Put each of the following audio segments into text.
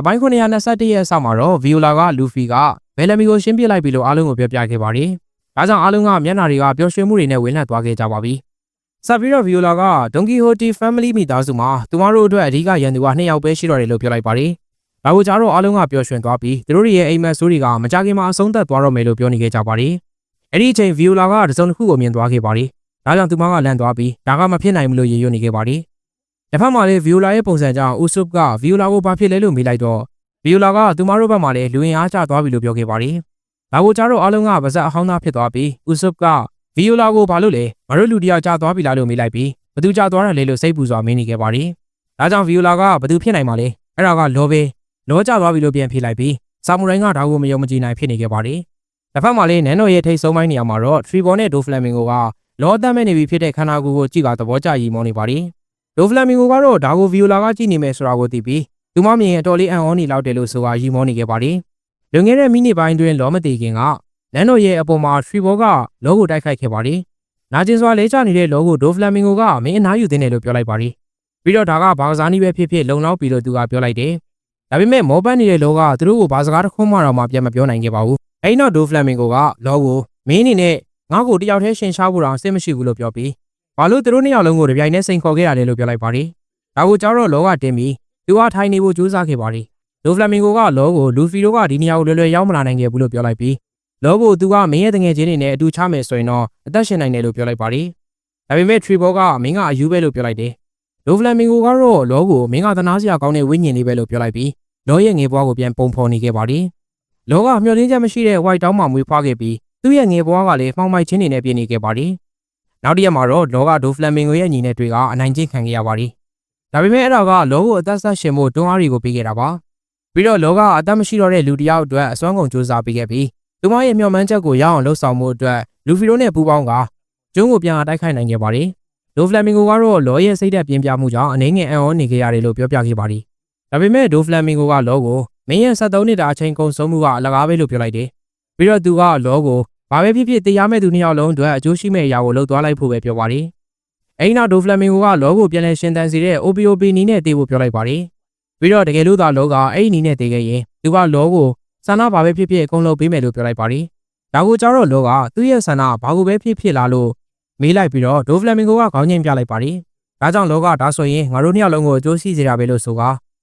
အပိုင်း921ရဲ့အစမှာတော့ဗီယိုလာကလူဖီကဘယ်လမီကိုရှင်းပြလိုက်ပြီလို့အားလုံးကိုပြောပြခဲ့ပါတယ်။ဒါကြောင့်အားလုံးကမျက်နှာတွေကပျော်ရွှင်မှုတွေနဲ့ဝင်းလံ့သွားခဲ့ကြပါပြီ။ဆက်ပြီးတော့ဗီယိုလာကဒွန်ကီဟိုတီ family မိသားစုမှာသူမတို့အတွက်အဓိကရန်သူက2ယောက်ပဲရှိတော့တယ်လို့ပြောလိုက်ပါတယ်။ဒါကိုကြားတော့အားလုံးကပျော်ရွှင်သွားပြီးသူတို့ရဲ့အိမ်မက်ဆိုးတွေကမကြခင်မှာအဆုံးသတ်သွားတော့မယ်လို့ပြောနေခဲ့ကြပါတယ်။အဲ့ဒီအချိန်ဗီယိုလာကတစုံတစ်ခုကိုမြင်သွားခဲ့ပါတယ်။ဒါကြောင့်သူမကလန့်သွားပြီးဒါကမဖြစ်နိုင်ဘူးလို့ရေရွတ်နေခဲ့ပါတယ်။ တစ်ဖက်မှာလည်းဗီယိုလာရဲ့ပုံစံကြောင့်ဦးဆုပ်ကဗီယိုလာကိုဘာဖြစ်လဲလို့မေးလိုက်တော့ဗီယိုလာကသူမတို့ဘက်မှာလည်းလူဝင်အားကျသွားပြီလို့ပြောခဲ့ပါတယ်။ဒါကိုကြားတော့အားလုံးကပါဇက်အဟောင်းသားဖြစ်သွားပြီးဦးဆုပ်ကဗီယိုလာကိုဘာလို့လဲမတို့လူတယောက်ကျသွားပြီလားလို့မေးလိုက်ပြီးဘသူကျသွားတယ်လဲလို့စိတ်ပူစွာမင်းနေခဲ့ပါတယ်။ဒါကြောင့်ဗီယိုလာကဘသူဖြစ်နိုင်မှာလဲအဲ့ဒါကလောပဲလောကျသွားပြီလို့ပြန်ဖြေလိုက်ပြီးဆာမူရိုင်းကဒါကိုမယုံမကြည်နိုင်ဖြစ်နေခဲ့ပါတယ်။တစ်ဖက်မှာလည်းနန်နိုရဲ့ထိတ်ဆုံးပိုင်းနေရာမှာတော့ထရီဘော်နဲ့ဒိုဖလမ်မင်ဂိုကလောအသက်မဲ့နေပြီဖြစ်တဲ့ခန္ဓာကိုယ်ကိုကြည့်ကသဘောကျရည်မောနေပါတယ်။ ဒိုဖလမ်မင်ဂိုကတော့ဒါကိုဗီယိုလာကကြည့်နေမယ်ဆိုတာကိုသိပြီးသူမမြင်ရင်အတော်လေးအံ့ဩနေလောက်တယ်လို့ဆိုတာရီမောနေခဲ့ပါတယ်။လွန်ခဲ့တဲ့မိနစ်ပိုင်းတွင်လောမသေးခင်ကလန်နိုရဲ့အပေါ်မှာထရီဘောကလောကိုတိုက်ခိုက်ခဲ့ပါတယ်။နာကျင်စွာလဲကျနေတဲ့လောကိုဒိုဖလမ်မင်ဂိုကမင်းအနားယူသင်းတယ်လို့ပြောလိုက်ပါတယ်။ပြီးတော့ဒါကဘာကစားနည်းပဲဖြစ်ဖြစ်လုံလောက်ပြီလို့သူကပြောလိုက်တယ်။ဒါပေမဲ့မောပန်းနေတဲ့လောကသူတို့ကိုဘာစကားတစ်ခုမှတော့မှပြန်မပြောနိုင်ခဲ့ပါဘူး။အဲဒီနောက်ဒိုဖလမ်မင်ဂိုကလောကိုမင်းအနေနဲ့ငါ့ကိုတယောက်တည်းရှင်ရှားဖို့တော့စိတ်မရှိဘူးလို့ပြောပြီး ဘာလို့သူတို့နှစ်ယောက်လုံးကိုတပြိုင်တည်းစိန်ခေါ်ခဲ့ရတယ်လို့ပြောလိုက်ပါတယ်။ဒါကိုကြောက်တော့လောကတင်းပြီးသူကထိုင်နေဖို့ကြိုးစားခဲ့ပါတယ်။လိုဖလမင်ဂိုကလောကိုလူဖီတို့ကဒီနေရာကိုလွယ်လွယ်ရောက်မလာနိုင်ခဲ့ဘူးလို့ပြောလိုက်ပြီးလောကိုသူကမင်းရဲ့တငယ်ချင်းတွေနဲ့အတူချမယ်ဆိုရင်တော့အသက်ရှင်နိုင်တယ်လို့ပြောလိုက်ပါတယ်။ဒါပေမဲ့ထရီဘောကမင်းကအယူပဲလို့ပြောလိုက်တယ်။လိုဖလမင်ဂိုကတော့လောကိုမင်းကသနာစရာကောင်းတဲ့ဝိညာဉ်လေးပဲလို့ပြောလိုက်ပြီးလောရဲ့ငယ်ဘွားကိုပြန်ပုံဖော်နေခဲ့ပါတယ်။လောကမျှော်လင့်ချက်မရှိတဲ့ဝိုက်တောင်းမှမွေးဖွားခဲ့ပြီးသူ့ရဲ့ငယ်ဘွားကလည်းမှောင်မိုက်ချင်းတွေနဲ့ပြည့်နေခဲ့ပါတယ်။ နောက်တစ်ရက်မှာတော့လောကဒိုဖလမင်ဂိုရဲ့ညီနဲ့တွေ့ကအနိုင်ကျင့်ခံခဲ့ရပါတယ်။ဒါပေမဲ့အဲ့ဒါကလောကိုအသက်ဆက်ရှင်ဖို့တွန်းအားတွေကိုပေးခဲ့တာပါ။ပြီးတော့လောကအသက်မရှိတော့တဲ့လူတစ်ယောက်အတွက်အစွမ်းကုန်စူးစမ်းပေးခဲ့ပြီးသူမရဲ့မျှော်မှန်းချက်ကိုရအောင်လှုပ်ဆောင်မှုအတွက်လူဖီရိုနဲ့ပူးပေါင်းကကျုံးကိုပြန်တိုက်ခိုက်နိုင်ခဲ့ပါတယ်။ဒိုဖလမင်ဂိုကတော့လောရဲ့စိတ်သက်ပြင်းပြမှုကြောင့်အနေငယ်အံ့ဩနေခဲ့ရတယ်လို့ပြောပြခဲ့ပါတယ်။ဒါပေမဲ့ဒိုဖလမင်ဂိုကလောကိုမင်းရဲ့73နှစ်တာအချိန်ကုန်ဆုံးမှုကအလကားပဲလို့ပြောလိုက်တယ်။ပြီးတော့သူကလောကို ဘာပဲဖြစ်ဖြစ်တရားမဲ့သူနှစ်ယောက်လုံးအတွက်အကျိုးရှိမဲ့အရာကိုလှုပ်သွားလိုက်ဖို့ပဲပြောပါတယ်။အဲဒီနောက်ဒိုဖလမင်ဂိုကလောကိုပြန်လဲရှင်သန်စီတဲ့ OPOP နီးနဲ့တေးဖို့ပြောလိုက်ပါတယ်။ပြီးတော့တကယ်လို့သာလောကအဲ့ဒီနီးနဲ့တေးခဲ့ရင်သူကလောကိုဆန္ဒဘာပဲဖြစ်ဖြစ်အကုန်လုံးပေးမယ်လို့ပြောလိုက်ပါတယ်။ဒါကိုကြောက်တော့လောကသူ့ရဲ့ဆန္ဒဘာကိုပဲဖြစ်ဖြစ်လာလို့မေးလိုက်ပြီးတော့ဒိုဖလမင်ဂိုကခေါင်းငိမ့်ပြလိုက်ပါတယ်။ဒါကြောင့်လောကဒါဆိုရင်ငါတို့နှစ်ယောက်လုံးကိုအကျိုးရှိစေတာပဲလို့ဆိုက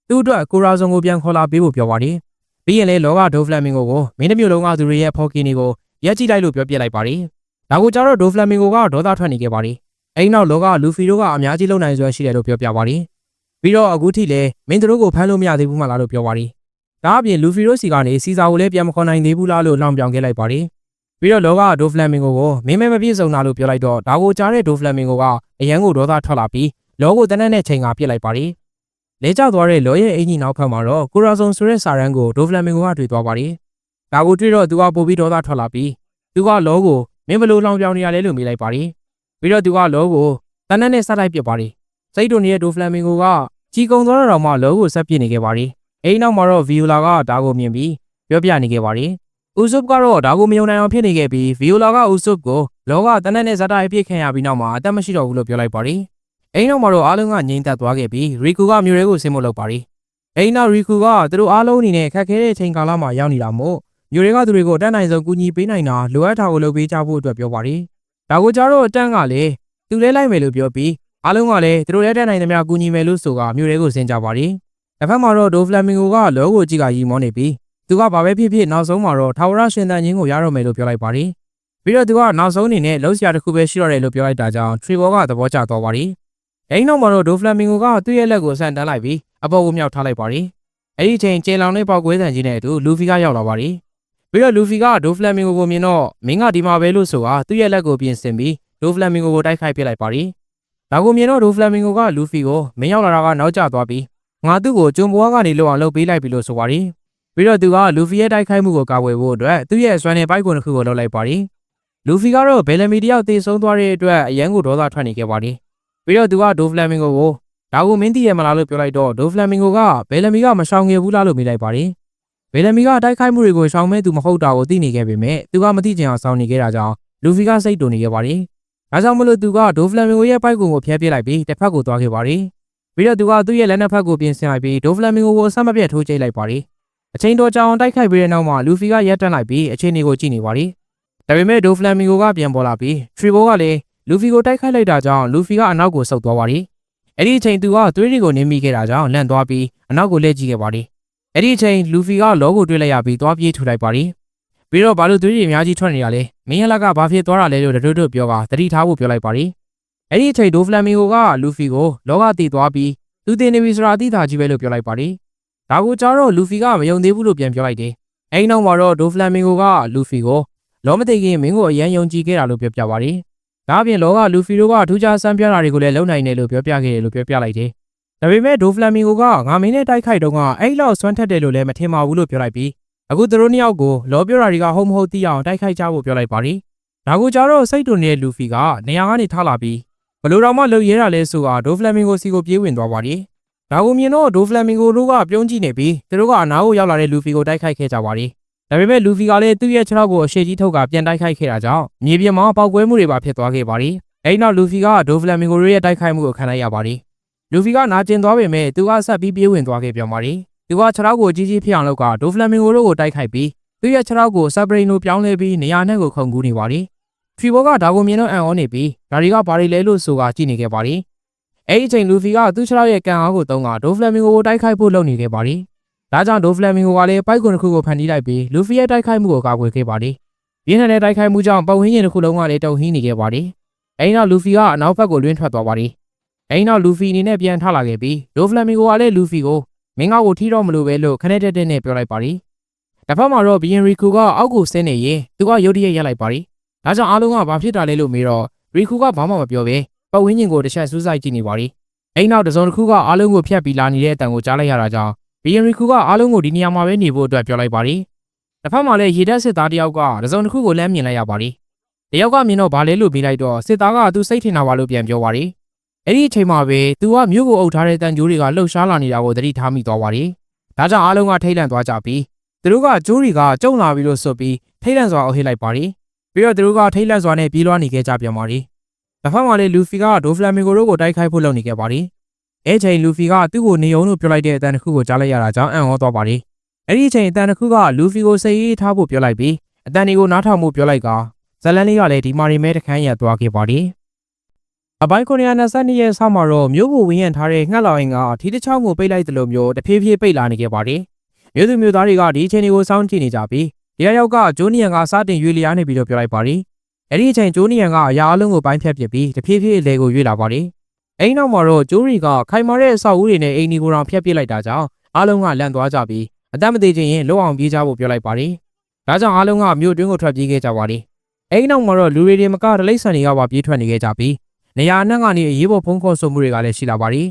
သူ့အတွက်ကိုရာဇုံကိုပြန်ခေါ်လာပေးဖို့ပြောပါတယ်။ပြီးရင်လေလောကဒိုဖလမင်ဂိုကိုမင်းတစ်မျိုးလုံးကသူတွေရဲ့ဖော်ကီနီကို ရက်ကြည့်လိုက်လို့ပြောပြလိုက်ပါတယ်။ဒါကိုကြတော့ဒိုဖလမင်ဂိုကဒေါသထွက်နေခဲ့ပါတယ်။အဲဒီနောက်လောကလူဖီတို့ကအများကြီးလုံနိုင်စွမ်းရှိတယ်လို့ပြောပြပါတယ်။ပြီးတော့အခုထိလည်းမင်းတို့ကိုဖမ်းလို့မရသေးဘူးမှလားလို့ပြောပါတယ်။ဒါအပြင်လူဖီတို့စီကနေစီစာကိုလည်းပြန်မခေါ်နိုင်သေးဘူးလားလို့လောင်ပြောင်ခဲ့လိုက်ပါတယ်။ပြီးတော့လောကဒိုဖလမင်ဂိုကိုမင်းမဲမပြည့်စုံတာလို့ပြောလိုက်တော့ဒါကိုကြားတဲ့ဒိုဖလမင်ဂိုကအရန်ကိုဒေါသထွက်လာပြီးလောကိုတနက်နဲ့ချိန်ကပြစ်လိုက်ပါတယ်။လဲကျသွားတဲ့လောရဲ့အင်ကြီးနောက်ဖက်မှာတော့ကိုရာဇုံဆိုတဲ့စာရန်ကိုဒိုဖလမင်ဂိုကတွေ့သွားပါတယ်။ ဒါကိုတွေ့တော့သူကပို့ပြီးဒေါသထွက်လာပြီးသူကလောကိုမင်းဘလို့လောင်ပြောင်နေရလဲလို့မေးလိုက်ပါတယ်ပြီးတော့သူကလောကိုတနက်နဲ့ဆက်လိုက်ပြစ်ပါတယ်စိတ်တုန်ရဲ့ဒိုဖလမ်မင်ဂိုကကြီးကုံသွားတော့မှလောကိုဆက်ပြစ်နေခဲ့ပါတယ်အိမ်နောက်မှာတော့ဗီယိုလာကဒါကိုမြင်ပြီးပြောပြနေခဲ့ပါတယ်ဥဆုပ်ကတော့ဒါကိုမယုံနိုင်အောင်ဖြစ်နေခဲ့ပြီးဗီယိုလာကဥဆုပ်ကိုလောကတနက်နဲ့ဇာတာအပြစ်ခံရပြီးနောက်မှာအသက်မရှိတော့ဘူးလို့ပြောလိုက်ပါတယ်အိမ်နောက်မှာတော့အားလုံးကငြိမ်သက်သွားခဲ့ပြီးရီကူကမြို့ရဲကိုဆင်းမလုပ်ပါတယ်အိမ်နောက်ရီကူကသူတို့အားလုံးအနေနဲ့ခက်ခဲတဲ့အချိန်ကာလမှာရောက်နေတာမို့ မျိုးတွေကသူတွေကိုအတန်းနိုင်ဆုံးကူညီပေးနိုင်တာလိုအပ်တာကိုလုပ်ပေးကြဖို့အတွက်ပြောပါတယ်။ဒါကိုကြတော့အတန်းကလည်းသူလဲလိုက်မယ်လို့ပြောပြီးအားလုံးကလည်းသူတို့လက်တက်နိုင်သမျှကူညီမယ်လို့ဆိုကမျိုးတွေကိုဆင်ကြပါတယ်။တစ်ဖက်မှာတော့ဒိုဖလမင်ဂိုကလောကိုကြည့်ကရီမောနေပြီးသူကဘာပဲဖြစ်ဖြစ်နောက်ဆုံးမှာတော့ထာဝရရှင်သန်ခြင်းကိုရတော့မယ်လို့ပြောလိုက်ပါတယ်။ပြီးတော့သူကနောက်ဆုံးအနေနဲ့လှုပ်ရှားတစ်ခုပဲရှိတော့တယ်လို့ပြောလိုက်တာကြောင့်ထရီဘောကသဘောကျသွားပါတယ်။အဲဒီနောက်မှာတော့ဒိုဖလမင်ဂိုကသူ့ရဲ့လက်ကိုဆန်တန်းလိုက်ပြီးအပေါ်ကိုမြောက်ထားလိုက်ပါတယ်။အဲဒီအချိန်ကျေလောင်လေးပေါက်ကွဲဆန်ကြီးနဲ့အတူလူဖီကရောက်လာပါတယ်။ ပြီးတော့လူဖီကဒိုဖလမ်မင်ဂိုကိုမြင်တော့မင်းကဒီမှာပဲလို့ဆိုတာသူ့ရဲ့လက်ကိုပြင်ဆင်ပြီးဒိုဖလမ်မင်ဂိုကိုတိုက်ခိုက်ပစ်လိုက်ပါရီဒါကိုမြင်တော့ဒိုဖလမ်မင်ဂိုကလူဖီကိုမင်းရောက်လာတာကနောက်ကျသွားပြီးငါသူ့ကိုကျွန်းဘွားကနေလောက်အောင်လှုပ်ပေးလိုက်ပြီလို့ဆိုပါရီပြီးတော့သူကလူဖီရဲ့တိုက်ခိုက်မှုကိုကာကွယ်ဖို့အတွက်သူ့ရဲ့စွမ်းနဲ့ပိုက်ကွန်တစ်ခုကိုလှုပ်လိုက်ပါရီလူဖီကတော့ဘယ်လမီတယောက်တေဆုံးသွားတဲ့အတွက်အရန်ကိုဒေါသထွက်နေခဲ့ပါရီပြီးတော့သူကဒိုဖလမ်မင်ဂိုကိုဒါကိုမင်းသိရမလားလို့ပြောလိုက်တော့ဒိုဖလမ်မင်ဂိုကဘယ်လမီကမရှောင်ခဲ့ဘူးလားလို့မေးလိုက်ပါရီ ဗေလမီကတိုက်ခိုက်မှုတွေကိုရှောင်မဲ့သူမဟုတ်တာကိုသိနေခဲ့ပေမဲ့သူကမသိချင်အောင်စောင့်နေခဲ့တာကြောင့်လူဖီကစိတ်တုန်နေခဲ့ပါတယ်။ဒါကြောင့်မလို့သူကဒိုဖလမင်ဂိုရဲ့ပိုက်ကွန်ကိုဖျက်ပစ်လိုက်ပြီးတစ်ဖက်ကိုသွားခဲ့ပါတယ်။ပြီးတော့သူကသူ့ရဲ့လက်နက်ဖက်ကိုပြင်ဆင်လိုက်ပြီးဒိုဖလမ်မင်ဂိုကိုအဆက်မပြတ်ထိုးကျိတ်လိုက်ပါတယ်အချိန်တော်ကြာအောင်တိုက်ခိုက်ပြီးတဲ့နောက်မှာလူဖီကရက်တက်လိုက်ပြီးအချိန်တွေကိုကြည့်နေပါတယ်ဒါပေမဲ့ဒိုဖလမ်မင်ဂိုကပြန်ပေါ်လာပြီးထရီဘိုကလည်းလူဖီကိုတိုက်ခိုက်လိုက်တာကြောင့်လူဖီကအနောက်ကိုဆုတ်သွားပါတယ်အဲ့ဒီအချိန်သူကသွေးတွေကိုနင်းမိခဲ့တာကြောင့်လန့်သွားပြီးအနောက်ကိုလှည့်ကြည့်ခဲ့ပါတယ် အဲ့ဒီအချိန်လူဖီကလောကိုတွေ့လိုက်ရပြီးသွားပြေးထူလိုက်ပါတယ်ပြီးတော့ဘာလို့သွေးတွေအများကြီးထွက်နေရလဲမင်းရလကဘာဖြစ်သွားတာလဲလို့တတို့တို့ပြောကသတိထားဖို့ပြောလိုက်ပါတယ်အဲ့ဒီအချိန်ဒိုဖလမ်မင်ဂိုကလူဖီကိုလောကတည်သွားပြီးသူတင်နေပြီဆိုတာအသိသာကြီးပဲလို့ပြောလိုက်ပါတယ်ဒါကိုကြားတော့လူဖီကမယုံသေးဘူးလို့ပြန်ပြောလိုက်တယ်အဲ့ဒီနောက်မှာတော့ဒိုဖလမ်မင်ဂိုကလူဖီကိုလောမသိခင်မင်းကိုအရန်ယုံကြည်ခဲ့တာလို့ပြောပြပါတယ်ဒါအပြင်လောကလူဖီတို့ကထူးခြားစမ်းပြတာတွေကိုလည်းလုံနိုင်တယ်လို့ပြောပြခဲ့တယ်လို့ပြောပြလိုက်တယ် ဒါပေမဲ့ဒိုဖလမ်မင်ဂိုကငါမင်းနဲ့တိုက်ခိုက်တော့ကအဲ့လောက်ဆွမ်းထက်တယ်လို့လည်းမထင်ပါဘူးလို့ပြောလိုက်ပြီးအခုသူတို့နှစ်ယောက်ကိုလောပြောတာတွေကဟုတ်မဟုတ်သိအောင်တိုက်ခိုက်ကြဖို့ပြောလိုက်ပါတယ်ဒါကိုကြားတော့စိတ်တုန်နေတဲ့လူဖီကနေရာကနေထလာပြီးဘလို့တော့မှလှုပ်ရဲတာလဲဆိုတာဒိုဖလမ်မင်ဂိုစီကိုပြေးဝင်သွားပါတယ်ဒါကိုမြင်တော့ဒိုဖလမ်မင်ဂိုတို့ကပြုံးကြည့်နေပြီးသူတို့ကအနားကိုရောက်လာတဲ့လူဖီကိုတိုက်ခိုက်ခဲ့ကြပါတယ်ဒါပေမဲ့လူဖီကလည်းသူ့ရဲ့ခြေထောက်ကိုအရှိကြီးထုတ်ကပြန်တိုက်ခိုက်ခဲ့တာကြောင့်မြေပြင်မှာပေါက်ကွဲမှုတွေပါဖြစ်သွားခဲ့ပါတယ်အဲဒီနောက်လူဖီကဒိုဖလမ်မင်ဂိုတို့ရဲ့တိုက်ခိုက်မှုကိုခံလိုက်ရပါတယ် လူဖီကနာကျင်သွားပေမဲ့သူကဆက်ပြီးပြေးဝင်သွားခဲ့ပြန်ပါတယ်သူကခြေထောက်ကိုကြီးကြီးဖြစ်အောင်လုပ်ကဒိုဖလမ်မင်ဂိုတို့ကိုတိုက်ခိုက်ပြီးသူ့ရဲ့ခြေထောက်ကိုဆပ်ပရိန်လိုပြောင်းလဲပြီးနေရာနဲ့ကိုခုန်ကူးနေပါတယ်ထရီဘောကဒါကိုမြင်တော့အံ့ဩနေပြီးဒါတွေကဘာတွေလဲလို့ဆိုကကြည့်နေခဲ့ပါတယ်အဲဒီအချိန်လူဖီကသူ့ခြေထောက်ရဲ့ကန်အားကိုတုံးကဒိုဖလမ်မင်ဂိုကိုတိုက်ခိုက်ဖို့လုပ်နေခဲ့ပါတယ်ဒါကြောင့်ဒိုဖလမ်မင်ဂိုကလည်းပိုက်ကွန်တစ်ခုကိုဖန်တီးလိုက်ပြီးလူဖီရဲ့တိုက်ခိုက်မှုကိုကာကွယ်ခဲ့ပါတယ်ရင်းနှံတဲ့တိုက်ခိုက်မှုကြောင့်ပတ်ဝန်းကျင်တစ်ခုလုံးကလည်းတုံဟင်းနေခဲ့ပါတယ်အဲဒီနောက်လူဖီကအနောက်ဘက်ကိုလွှင့်ထွက်သွားပါတယ် အဲဒီနောက်လူဖီအနေနဲ့ပြန်ထလာခဲ့ပြီးဒိုဖလမ်မင်ဂိုကလည်းလူဖီကိုမင်းကောက်ကိုထီတော့မလို့ပဲလို့ခနဲ့တက်တက်နဲ့ပြောလိုက်ပါတယ်တစ်ဖက်မှာတော့ဘီယန်ရီကူကအောက်ကိုဆင်းနေရင်သူကရုတ်တရက်ရက်လိုက်ပါတယ်ဒါကြောင့်အားလုံးကဘာဖြစ်တာလဲလို့မေးတော့ရီကူကဘာမှမပြောပဲပတ်ဝန်းကျင်ကိုတစ်ချက်စူးစိုက်ကြည့်နေပါတယ်အဲဒီနောက်တစ်စုံတစ်ခုကအားလုံးကိုဖျက်ပြီးလာနေတဲ့အတန်ကိုကြားလိုက်ရတာကြောင့်ဘီယန်ရီကူကအားလုံးကိုဒီနေရာမှာပဲနေဖို့အတွက်ပြောလိုက်ပါတယ်တစ်ဖက်မှာလည်းရေတက်စစ်သားတယောက်ကတစ်စုံတစ်ခုကိုလမ်းမြင်လိုက်ရပါတယ်တယောက်ကမြင်တော့ဘာလဲလို့ပြီးလိုက်တော့စစ်သားကသူစိတ်ထင်တာပါလို့ပြန်ပြောပါတယ် အဲ့ဒီအချိန်မှာပဲသူကမြို့ကိုအုပ်ထားတဲ့တန်ကြိုးတွေကလှုပ်ရှားလာနေတာကိုသတိထားမိသွားပါတယ်ဒါကြောင့်အားလုံးကထိတ်လန့်သွားကြပြီးသူတို့ကကျိုးတွေကကြုံလာပြီလို့ဆိုပြီးထိတ်လန့်စွာအုပ်ဟိလိုက်ပါတယ်ပြီးတော့သူတို့ကထိတ်လန့်စွာနဲ့ပြေးလွှားနေခဲ့ကြပြန်ပါတယ်တစ်ဖက်မှာလည်းလူဖီကဒိုဖလမ်မီဂိုတို့ကိုတိုက်ခိုက်ဖို့လုပ်နေခဲ့ပါတယ်အဲ့ချိန်လူဖီကသူ့ကိုနေအောင်လို့ပြောလိုက်တဲ့အတန်တစ်ခုကိုကြားလိုက်ရတာကြောင့်အံ့ဩသွားပါတယ်အဲ့ဒီအချိန်အတန်တစ်ခုကလူဖီကိုစိတ်အေးထားဖို့ပြောလိုက်ပြီးအတန်တွေကိုနားထောင်မှုပြောလိုက်ကဇလန်လေးကလည်းဒီမာရီမဲတခန်းရသွားခဲ့ပါတယ် အပိုင်း922ရဲ့ဆောက်မှာတော့မြို့ကိုဝင်းရံထားတဲ့ငှက်လောင်ရင်ကထီးတစ်ချောင်းကိုပိတ်လိုက်တယ်လို့မျိုးတဖြည်းဖြည်းပိတ်လာနေခဲ့ပါတယ်မြို့သူမြို့သားတွေကဒီအချိန်တွေကိုစောင့်ကြည့်နေကြပြီးဒီယောက်ကဂျိုးနီယန်ကစတင်ရွေလျားနေပြီလို့ပြောလိုက်ပါတယ်အဲ့ဒီအချိန်ဂျိုးနီယန်ကအရာအလုံးကိုပိုင်းဖြတ်ပစ်ပြီးတဖြည်းဖြည်းအလဲကိုရွေလာပါတယ်အဲ့နောက်မှာတော့ဂျိုးရီကခိုင်မာတဲ့အဆောက်အဦတွေနဲ့အိမ်ဒီကိုတောင်ဖျက်ပစ်လိုက်တာကြောင့်အားလုံးကလန့်သွားကြပြီးအသက်မသေးခြင်းရင်လုံအောင်ပြေးကြဖို့ပြောလိုက်ပါတယ်ဒါကြောင့်အားလုံးကမြို့တွင်းကိုထွက်ပြေးခဲ့ကြပါတယ်အဲ့နောက်မှာတော့လူတွေတွေမကတလိမ့်ဆန်တွေကပါပြေးထွက်နေခဲ့ကြပြီး နေရာအနှံ့ကနေအရေးပေါ်ဖုန်းခေါ်ဆိုမှုတွေကလည်းရှိလာပါတယ်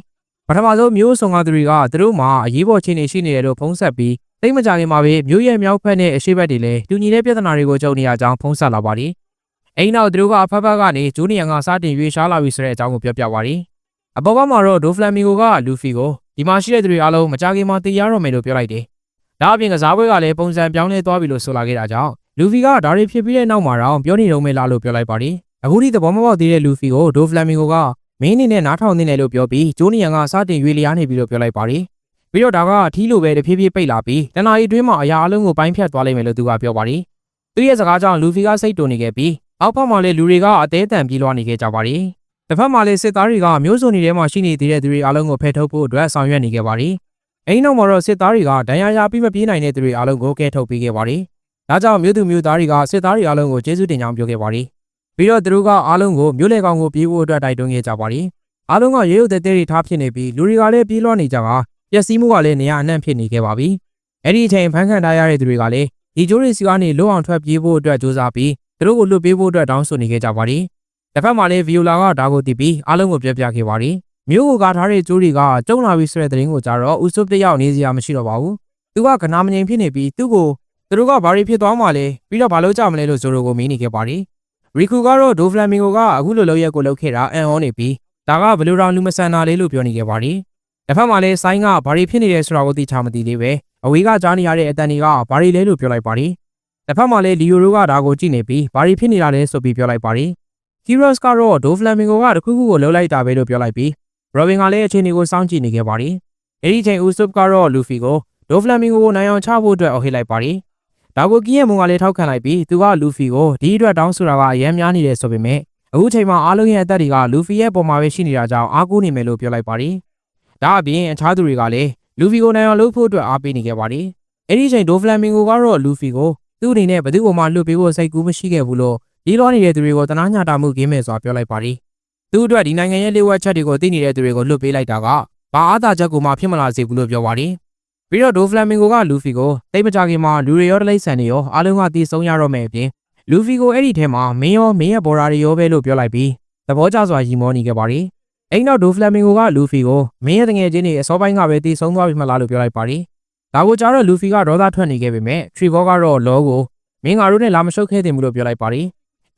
ပထမဆုံးမျိုးဆောင်ကသူတွေကသူတို့မှာအရေးပေါ်ခြေနေရှိနေတယ်လို့ဖုန်းဆက်ပြီးတိတ်မကြခင်မှာပဲမြို့ရဲ့မြောက်ဖက်နဲ့အရှိတ်ဘက်တွေလည်းတူညီတဲ့ပြဿနာတွေကိုကြုံနေရကြောင်းဖုန်းဆက်လာပါတယ်။အိမ်နောက်သူတို့ကအဖက်ဖက်ကနေဂျူနီယန်ကစတင်ရွေးရှားလာပြီဆိုတဲ့အကြောင်းကိုပြောပြပါတယ်။အပေါ်ဘက်မှာတော့ဒိုဖလမ်မီဂိုကလူဖီကိုဒီမှာရှိတဲ့သူတွေအားလုံးမကြခင်မှာတည်ရတော့မယ်လို့ပြောလိုက်တယ်။ဒါအပြင်ကစားပွဲကလည်းပုံစံပြောင်းလဲသွားပြီလို့ဆိုလာခဲ့တာကြောင့်လူဖီကဒါတွေဖြစ်ပြီးတဲ့နောက်မှာတော့ပြောနေတော့မယ်လားလို့ပြောလိုက်ပါတယ်။ အခုဒီသဘောမပေါက်သေးတဲ့လူဖီကိုဒိုဖလမ်မီဂိုကမင်းအနေနဲ့နားထောင်နေတယ်လို့ပြောပြီးဂျိုနီယန်ကစတင်ရွေးလျားနေပြီလို့ပြောလိုက်ပါတယ်။ပြီးတော့ဒါကထီးလိုပဲတဖြည်းဖြည်းပိတ်လာပြီးတနာရီအတွင်းမှာအရာအလုံးကိုပိုင်းဖြတ်သွားလိမ့်မယ်လို့သူကပြောပါတယ်။သူရဲ့စကားကြောင့်လူဖီကစိတ်တုန်နေခဲ့ပြီးအောက်ဘက်မှာလည်းလူတွေကအသေးအတန်ပြေးလွှားနေခဲ့ကြပါတယ်။တစ်ဖက်မှာလည်းစစ်သားတွေကမျိုးစုံတွေထဲမှာရှိနေသေးတဲ့သူတွေအားလုံးကိုဖယ်ထုတ်ဖို့အတွက်ဆောင်ရွက်နေခဲ့ပါတယ်။အဲဒီနောက်မှာတော့စစ်သားတွေကဒဏ်ရာရပြီးမပြေးနိုင်တဲ့သူတွေအားလုံးကိုကဲထုတ်ပေးခဲ့ပါတယ်။ဒါကြောင့်မြို့သူမြို့သားတွေကစစ်သားတွေအားလုံးကိုကျေးဇူးတင်ကြောင်းပြောခဲ့ပါတယ်။ ပြီးတော့သူတို့ကအားလုံးကိုမြို့လေကောင်ကိုပြေးဖို့အတွက်တိုက်တွန်းခဲ့ကြပါတယ်။အားလုံးကရေရုပ်သက်သက်တွေထားဖြစ်နေပြီးလူတွေကလည်းပြေးလွှားနေကြတာပျက်စီးမှုကလည်းနေရာအနှံ့ဖြစ်နေခဲ့ပါပြီ။အဲ့ဒီအချိန်ဖန်ခံထားရတဲ့သူတွေကလည်းဒီဂျိုးရီစီကနေလွတ်အောင်ထွက်ပြေးဖို့အတွက်ကြိုးစားပြီးသူတို့ကိုလွတ်ပေးဖို့အတွက်တောင်းဆိုနေခဲ့ကြပါတယ်။တစ်ဖက်မှာလည်းဗီယိုလာကဒါကိုတည်ပြီးအားလုံးကိုပြောပြခဲ့ပါတယ်။မျိုးကိုကာထားတဲ့ဂျိုးတွေကကျုံလာပြီဆိုတဲ့သတင်းကိုကြားတော့ဦးစုပ်တယောက်နေစရာမရှိတော့ပါဘူး။သူကကနာမငြိမ်ဖြစ်နေပြီးသူ့ကိုသူတို့ကဘာတွေဖြစ်သွားမှလဲပြီးတော့ဘာလို့ကြမလဲလို့ဇိုရိုကိုမေးနေခဲ့ပါတယ်။ ရီကူကတော့ဒိုဖလမ်မင်ဂိုကအခုလိုလုပ်ရက်ကိုလုပ်ခဲ့တာအန်ဟောနေပြီးဒါကဘယ်လိုတောင်လူမဆန်တာလဲလို့ပြောနေခဲ့ပါတယ်။တစ်ဖက်မှာလည်းဆိုင်းကဘာတွေဖြစ်နေလဲဆိုတာကိုသိချမသိသေးပဲအဝေးကကြားနေရတဲ့အတန်တွေကဘာတွေလဲလို့ပြောလိုက်ပါတယ်။တစ်ဖက်မှာလည်းလီယိုရိုကဒါကိုကြည့်နေပြီးဘာတွေဖြစ်နေတာလဲဆိုပြီးပြောလိုက်ပါတယ်။ကီရော့စ်ကတော့ဒိုဖလမ်မင်ဂိုကတခုခုကိုလှုပ်လိုက်တာပဲလို့ပြောလိုက်ပြီးရော်ဘင်ကလည်းအခြေအနေကိုစောင့်ကြည့်နေခဲ့ပါတယ်အဲ့ဒီချိန်ဦးဆုပ်ကတော့လူဖီကိုဒိုဖလမင်ဂိုကိုနိုင်အောင်ချဖို့အတွက်အော်ဟစ်လိုက်ပါတယ် ဒါကိုကီရဲ့မုံကလည်းထောက်ခံလိုက်ပြီးသူကလူဖီကိုဒီအတွက်တောင်းဆိုတာကအရန်များနေတယ်ဆိုပေမဲ့အခုချိန်မှာအားလုံးရဲ့အသက်တွေကလူဖီရဲ့ပုံမှာပဲရှိနေတာကြောင့်အားကိုးနေမယ်လို့ပြောလိုက်ပါတယ်ဒါအပြင်အခြားသူတွေကလည်းလူဖီကိုနိုင်အောင်လုပ်ဖို့အတွက်အားပေးနေခဲ့ပါတယ်အဲ့ဒီချိန်ဒိုဖလမင်ဂိုကတော့လူဖီကိုသူ့အနေနဲ့ဘယ်သူ့ပေါ်မှာလွတ်ပေးဖို့စိတ်ကူးမရှိခဲ့ဘူးလို့ဒီလိုနေတဲ့သူတွေကိုတနာညတာမှုကင်းမယ်စွာပြောလိုက်ပါတယ်သူ့အတွက်ဒီနိုင်ငံရဲ့လေဝက်ချက်တွေကိုသိနေတဲ့သူတွေကိုလွတ်ပေးလိုက်တာကဘာအားသာချက်ကိုမှဖြစ်မလာစေဘူးလို့ပြောပါတယ် ပြီးတော့ဒိုဖလမင်ဂိုကလူဖီကိုတိတ်မကြခင်မှာလူတွေရောတလိမ့်ဆန်တွေရောအားလုံးကတည်ဆုံးရတော့မယ်အပြင်လူဖီကိုအဲ့ဒီထဲမှာမင်းရောမင်းရဲ့ဘော်ရာတွေရောပဲလို့ပြောလိုက်ပြီးသဘောကျစွာရီမောနေခဲ့ပါတယ်အဲ့နောက်ဒိုဖလမင်ဂိုကလူဖီကိုမင်းရဲ့တငယ်ချင်းတွေအစောပိုင်းကပဲတည်ဆုံးသွားပြီမလားလို့ပြောလိုက်ပါတယ်ဒါကိုကြားတော့လူဖီကဒေါသထွက်နေခဲ့ပေမဲ့ထရီဘောကတော့လောကိုမင်းငါတို့နဲ့လာမရှုပ်ခဲ့တင်ဘူးလို့ပြောလိုက်ပါတယ်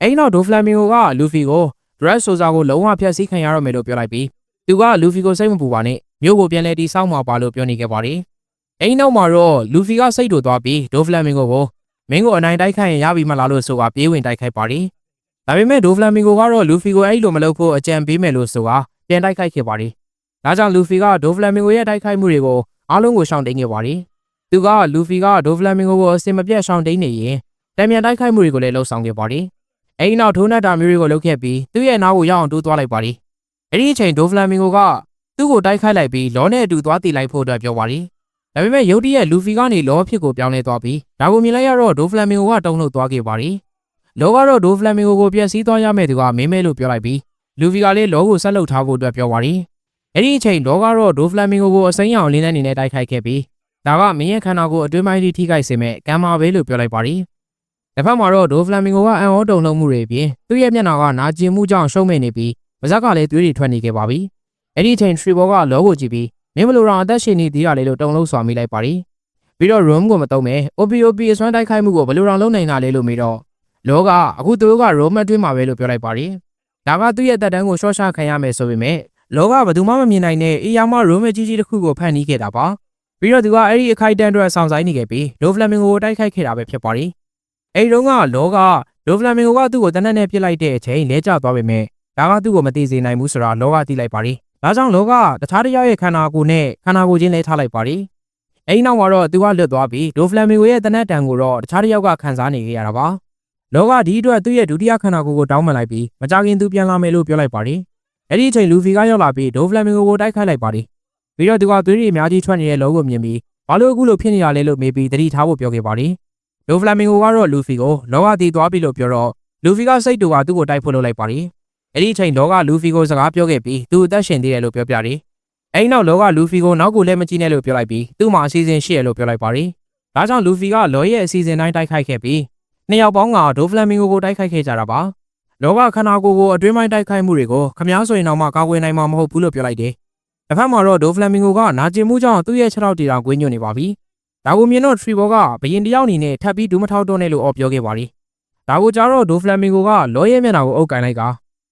အဲ့နောက်ဒိုဖလမင်ဂိုကလူဖီကို dress ဆိုစာကိုလုံးဝဖျက်ဆီးခံရတော့မယ်လို့ပြောလိုက်ပြီးသူကလူဖီကိုစိတ်မပူပါနဲ့မြို့ကိုပြန်လဲတီးဆောက်မှာပါလို့ပြောနေခဲ့ပါတယ်။ အဲဒီနောက်မှာတော့လူဖီကစိတ်တူသွားပြီးဒိုဖလမင်ဂိုကိုမင်းကိုအနိုင်တိုက်ခိုက်ရင်ရပြီမလားလို့ဆိုတာပြေးဝင်တိုက်ခိုက်ပါတယ်။ဒါပေမဲ့ဒိုဖလမင်ဂိုကတော့လူဖီကိုအဲ့လိုမလုပ်ဖို့အကြံပေးမယ်လို့ဆိုတာပြန်တိုက်ခိုက်ခဲ့ပါတယ်။ဒါကြောင့်လူဖီကဒိုဖလမင်ဂိုရဲ့တိုက်ခိုက်မှုတွေကိုအားလုံးကိုရှောင်တိန်ခဲ့ပါတယ်။သူကလူဖီကဒိုဖလမင်ဂိုကိုအစင်မပြတ်ရှောင်တိန်နေရင်တံမြန်တိုက်ခိုက်မှုတွေကိုလည်းလှုပ်ဆောင်ခဲ့ပါတယ်။အဲဒီနောက်ထိုးနှက်တာမျိုးတွေကိုလုပ်ခဲ့ပြီးသူ့ရဲ့နားကိုရောက်အောင်တိုးသွားလိုက်ပါတယ်။အဲဒီအချိန်ဒိုဖလမင်ဂိုကသူ့ကိုတိုက်ခိုက်လိုက်ပြီးလောနဲ့အတူသွားတီလိုက်ဖို့အတွက်ပြောပါတယ်။ ဒါပေမဲ့ရုတ်တရက်လူဖီကနေလောဖြစ်ကိုပြောင်းလဲသွားပြီးဒါကိုမြင်လိုက်ရတော့ဒိုဖလမင်ဂိုကတုံ့လှုပ်သွားခဲ့ပါတယ်။လောကတော့ဒိုဖလမင်ဂိုကိုပြက်စီးသွားရမယ့်သူကမင်းမဲလို့ပြောလိုက်ပြီးလူဖီကလည်းလောကိုဆက်လုပ်ထားဖို့အတွက်ပြောပါတယ်။အဲဒီအချိန်လောကတော့ဒိုဖလမင်ဂိုကိုအစိမ်းရောင်လင်းတဲ့အနေနဲ့တိုက်ခိုက်ခဲ့ပြီးဒါကမင်းရဲ့ခန္ဓာကိုယ်အတွင်းပိုင်းထိထိခိုက်စေမဲ့ကံမာပဲလို့ပြောလိုက်ပါတယ်။တစ်ဖက်မှာတော့ဒိုဖလမင်ဂိုကအံ့ဩတုန်လှုပ်မှုတွေအပြင်သူ့ရဲ့မျက်နှာကနာကျင်မှုကြောင့်ရှုံးမိနေပြီးပါးစပ်ကလည်းသွေးတွေထွက်နေခဲ့ပါပြီ။အဲ့ဒီအချိန်ထရီဘောကလောကိုကြည့်ပြီး မင်းဘလိုတော့အသက်ရှင်နေသေးရလေလို့တုံလုံးစွာမိလိုက်ပါရီ။ပြီးတော့ room ကိုမတုံးမဲ OPOP အစွမ်းတိုက်ခိုက်မှုကိုဘလိုတော့လုံးနိုင်တာလဲလို့မေးတော့လောကအခုသူတို့က room အတွင်းမှာပဲလို့ပြောလိုက်ပါရီ။ဒါကသူ့ရဲ့တက်တန်းကိုရှော့ချခံရမယ်ဆိုပေမဲ့လောကဘယ်သူမှမမြင်နိုင်တဲ့အေးယာမ room ကြီးကြီးတစ်ခုကိုဖန်တီးခဲ့တာပါ။ပြီးတော့သူကအဲ့ဒီအခိုက်အတန့်အတွက်ဆောင်ဆိုင်နေခဲ့ပြီးလိုဖလမင်ဂိုကိုတိုက်ခိုက်ခဲ့တာပဲဖြစ်ပါရီ။အဲ့ဒီတော့ကလောကလိုဖလမင်ဂိုကသူ့ကိုတနက်နဲ့ပြစ်လိုက်တဲ့အချိန်လဲကျသွားပေမဲ့ဒါကသူ့ကိုမသိစေနိုင်ဘူးဆိုတာလောကသိလိုက်ပါရီ။ ဒါကြောင့်လောကတခြားတစ်ယောက်ရဲ့ခန္ဓာကိုယ်နဲ့ခန္ဓာကိုယ်ချင်းလဲထားလိုက်ပါရီ။အဲဒီနောက်မှာတော့သူကလွတ်သွားပြီးဒိုဖလမင်ဂိုရဲ့တနက်တန်ကိုတော့တခြားတစ်ယောက်ကခံစားနေခဲ့ရတာပါ။လောကဒီအတွက်သူ့ရဲ့ဒုတိယခန္ဓာကိုယ်ကိုတောင်းပန်လိုက်ပြီးမကြခင်သူပြန်လာမယ်လို့ပြောလိုက်ပါရီ။အဲ့ဒီအချိန်လူဖီကရောက်လာပြီးဒိုဖလမင်ဂိုကိုတိုက်ခိုက်လိုက်ပါရီ။ပြီးတော့သူကသွေးတွေအများကြီးထွက်နေတဲ့လောကိုမြင်ပြီးဘာလို့အခုလိုဖြစ်နေရလဲလို့မေးပြီးတတိထားဖို့ပြောခဲ့ပါရီ။ဒိုဖလမင်ဂိုကတော့လူဖီကိုလောကတည်သွားပြီလို့ပြောတော့လူဖီကစိတ်တူကသူ့ကိုတိုက်ဖို့လုပ်လိုက်ပါရီ။ အဲ့ဒီအချိန်လောကလူဖီကိုစကားပြောခဲ့ပြီးသူအသက်ရှင်သေးတယ်လို့ပြောပြတယ်။အဲ့ဒီနောက်လောကလူဖီကိုနောက်ကိုလည်းမကြည့်နဲ့လို့ပြောလိုက်ပြီးသူ့မှာအစီအစဉ်ရှိရလို့ပြောလိုက်ပါရီ။ဒါကြောင့်လူဖီကလောရဲ့အစီအစဉ်တိုင်းတိုက်ခိုက်ခဲ့ပြီးနှစ်ယောက်ပေါင်းကဒိုဖလမင်ဂိုကိုတိုက်ခိုက်ခဲ့ကြတာပါ။လောကခန္ဓာကိုယ်ကိုအတွင်းပိုင်းတိုက်ခိုက်မှုတွေကိုခမားဆိုရင်တော့မှကာကွယ်နိုင်မှာမဟုတ်ဘူးလို့ပြောလိုက်တယ်။တစ်ဖက်မှာတော့ဒိုဖလမင်ဂိုကနာကျင်မှုကြောင့်သူ့ရဲ့ခြေထောက်တီတာကွင်းညွတ်နေပါပြီ။ဒါကိုမြင်တော့ထရီဘောကဘရင်တယောက်အနေနဲ့ထပ်ပြီးဒူးမထောက်တော့နဲ့လို့အော်ပြောခဲ့ပါရီ။ဒါကိုကြားတော့ဒိုဖလမင်ဂိုကလောရဲ့မျက်နှာကိုအုပ်ကင်လိုက်က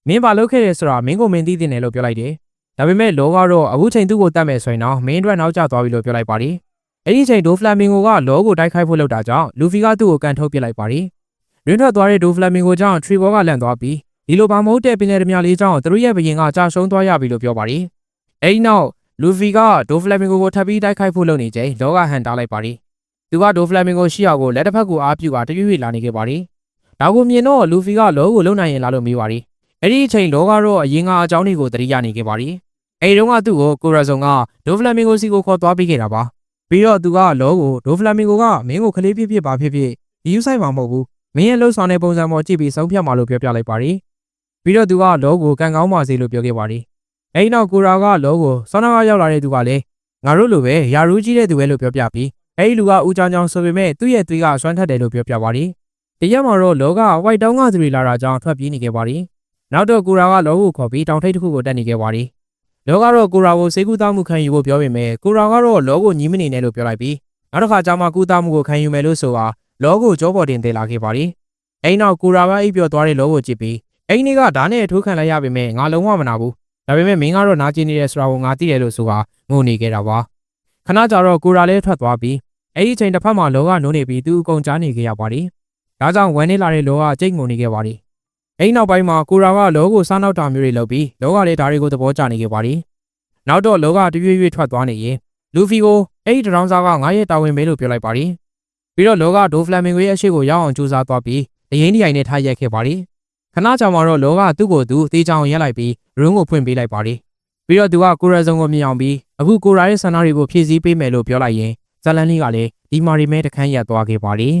မင်းဘာလုပ်ခဲ့ရဲဆိုတာမင်းကိုမင်းသိတင်တယ်လို့ပြောလိုက်တယ်။ဒါပေမဲ့လောကတော့အခုချိန်သူ့ကိုတတ်မယ်ဆိုရင်တော့မင်းအတွက်နောက်ကျသွားပြီလို့ပြောလိုက်ပါတယ်။အဲ့ဒီချိန်ဒိုဖလမင်ဂိုကလောကိုတိုက်ခိုက်ဖို့လုပ်တာကြောင့်လူဖီကသူ့ကိုကန်ထုတ်ပစ်လိုက်ပါတယ်။ရင်းထွက်သွားတဲ့ဒိုဖလမင်ဂိုကြောင့်ထရီဘောကလန့်သွားပြီးဒီလိုပါမဟုတ်တဲ့ပင်လယ်ဓမြလေးကြောင့်သူတို့ရဲ့ဘရင်ကကြာရှုံးသွားရပြီလို့ပြောပါတယ်။အဲ့ဒီနောက်လူဖီကဒိုဖလမင်ဂိုကိုထပ်ပြီးတိုက်ခိုက်ဖို့လုပ်နေချိန်လောကဟန်တားလိုက်ပါတယ်။သူကဒိုဖလမင်ဂိုရှိအောင်ကိုလက်တစ်ဖက်ကိုအားပြုကတရွေ့ရွေ့လာနေခဲ့ပါတယ်။ဒါကိုမြင်တော့လူဖီကလောကိုလုံနိုင်ရင်လာလို့မေးပါတယ်။ အဲ့ဒီအချိန်လောကတော့အရင်ကအကြောင်းတွေကိုသတိရနေခဲ့ပါတယ်။အဲဒီတော့ကသူ့ကိုကိုရာဇုံကဒိုဖလမင်ဂိုစီကိုခေါ်သွားပေးခဲ့တာပါ။ပြီးတော့သူကလောကိုဒိုဖလမင်ဂိုကမင်းကိုခလေးဖြစ်ဖြစ်ပါဖြစ်ဖြစ်ဒီယူဆိုင်မှာမဟုတ်ဘူး။မင်းရဲ့လှုပ်ဆောင်တဲ့ပုံစံပေါ်ကြည့်ပြီးဆုံးဖြတ်မှာလို့ပြောပြလိုက်ပါတယ်။ပြီးတော့သူကလောကိုကန်ကောင်းပါစေလို့ပြောခဲ့ပါတယ်။အဲဒီနောက်ကိုရာကလောကိုဆောင်းနာကရောက်လာတဲ့သူကလည်းငါတို့လိုပဲယာရူးကြီးတဲ့သူပဲလို့ပြောပြပြီးအဲဒီလူကဦးချောင်းချောင်းဆိုပေမဲ့သူ့ရဲ့သွေးကဆွမ်းထက်တယ်လို့ပြောပြပါတယ်။တရက်မှာတော့လောကဝိုက်တောင်းကသူတွေလာတာကြောင့်ထွက်ပြေးနေခဲ့ပါတယ်။ နောက်တော့ကိုရာကလောကိုခေါ်ပြီးတောင်ထိပ်တစ်ခုကိုတက်နေခဲ့ပါတယ်။လောကတော့ကိုရာကိုစေကူတောင်းမှုခံယူဖို့ပြောပေမဲ့ကိုရာကတော့လောကိုညီးမနေနဲ့လို့ပြောလိုက်ပြီးနောက်တစ်ခါကျမှကူတောင်းမှုကိုခံယူမယ်လို့ဆိုတာလောကိုကြောပေါ်တင်သေးလာခဲ့ပါတယ်။အဲဒီနောက်ကိုရာကအိပ်ပျော်သွားတဲ့လောကိုကြည့်ပြီးအဲဒီနေ့ကဓာတ်နဲ့ထိုးခံလိုက်ရပေမဲ့ငါလုံးဝမနာဘူး။ဒါပေမဲ့မင်းကတော့နာကျင်နေတယ်ဆိုတာကိုငါသိတယ်လို့ဆိုတာငိုနေခဲ့တာပါ။ခဏကြာတော့ကိုရာလည်းထွက်သွားပြီးအဲဒီအချိန်တစ်ဖက်မှာလောကနိုးနေပြီးသူအကုန်ကြားနေခဲ့ရပါတယ်။ဒါကြောင့်ဝမ်းနေလာတဲ့လောကကြိတ်ငုံနေခဲ့ပါတယ်။ အဲဒီနောက်ပိုင်းမှာကိုရာကလောကိုစားနောက်တာမျိုးတွေလုပ်ပြီးလောကလည်းဒါတွေကိုသဘောကျနေခဲ့ပါတယ်နောက်တော့လောကတရွေ့ရွေ့ထွက်သွားနေရင်လူဖီကိုအဲ့ဒီတရောင်းစားကငါရဲ့တာဝန်ပဲလို့ပြောလိုက်ပါတယ်ပြီးတော့လောကဒိုဖလမ်မင်ဂိုရဲ့အရှိကိုရောက်အောင်ကြိုးစားသွားပြီးအရင်ဒီအိုင်နဲ့ထားရက်ခဲ့ပါတယ်ခဏကြာမှတော့လောကသူ့ကိုယ်သူတေးချောင်ရက်လိုက်ပြီးရုံးကိုဖွင့်ပေးလိုက်ပါတယ်ပြီးတော့သူကကိုရဲစုံကိုမြင်အောင်ပြီးအခုကိုရာရဲ့ဆန္ဒတွေကိုဖြည့်ဆည်းပေးမယ်လို့ပြောလိုက်ရင်ဇလန်လေးကလည်းဒီမာရီမဲတခန်းရက်သွားခဲ့ပါတယ်